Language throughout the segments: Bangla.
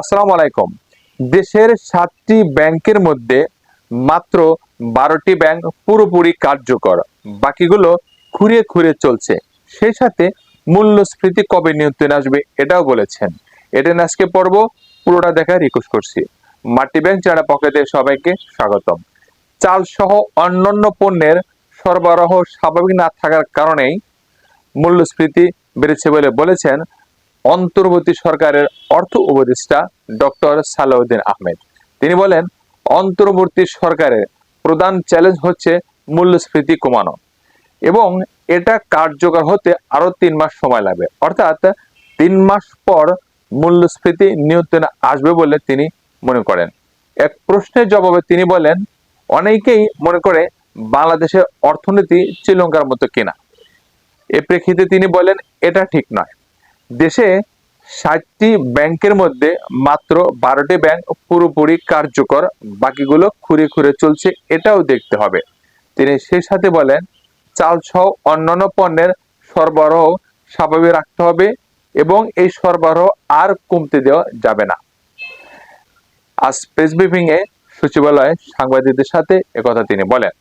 আসসালামু আলাইকুম। দেশের সাতটি ব্যাংকের মধ্যে মাত্র বারোটি ব্যাংক পুরোপুরি কার্যকর, বাকিগুলো খুঁড়িয়ে খুঁড়িয়ে চলছে। সেই সাথে মূল্যস্ফীতি কবে নিয়ন্ত্রণে আসবে এটাও বলেছেন। এটা আজকে পর্ব পুরোটা দেখার রিকোয়েস্ট করছি। মাটি ব্যাংক যারা পকেটে সবাইকে স্বাগতম। চাল সহ অন্যান্য পণ্যের সরবরাহ স্বাভাবিক না থাকার কারণেই মূল্যস্ফীতি বেড়েছে বলে বলেছেন অন্তর্বর্তী সরকারের অর্থ উপদেষ্টা ডক্টর সালাউদ্দিন আহমেদ। তিনি বলেন, অন্তর্বর্তী সরকারের প্রধান চ্যালেঞ্জ হচ্ছে মূল্যস্ফীতি কমানো এবং এটা কার্যকর হতে আরও তিন মাস সময় লাগবে। অর্থাৎ তিন মাস পর মূল্যস্ফীতি নিয়ন্ত্রণে আসবে বলে তিনি মনে করেন। এক প্রশ্নের জবাবে তিনি বলেন, অনেকেই মনে করে বাংলাদেশের অর্থনীতি শ্রীলঙ্কার মতো কিনা। এ প্রেক্ষিতে তিনি বলেন, এটা ঠিক নয়। দেশে ষাটটি ব্যাংকের মধ্যে মাত্র বারোটি ব্যাংক পুরোপুরি কার্যকর, বাকিগুলো খুঁড়ে খুঁড়ে চলছে, এটাও দেখতে হবে। তিনি সেই সাথে বলেন, চাল সহ অন্যান্য পণ্যের সরবরাহ স্বাভাবিক রাখতে হবে এবং এই সরবরাহ আর কমতে দেওয়া যাবে না। আজ প্রেস এ সচিবালয়ে সাংবাদিকদের সাথে একথা তিনি বলেন,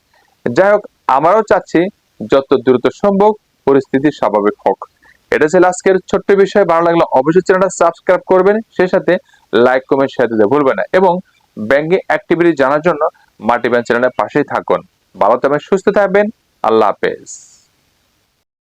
যাই হোক, আমারও চাচ্ছি যত দ্রুত সম্ভব পরিস্থিতি স্বাভাবিক হোক। এটা ছিল আজকের ছোট্ট বিষয়। ভালো লাগলে অবশ্যই চ্যানেলটা সাবস্ক্রাইব করবেন। সেই সাথে লাইক, কমেন্ট শেয়ার দিতে ভুলবেন না। এবং ব্যাংকিং অ্যাক্টিভিটি জানার জন্য মাল্টি ব্যাংক চ্যানেলের পাশেই থাকুন। ভালো থাকবেন, সুস্থ থাকবেন। আল্লাহ হাফেজ।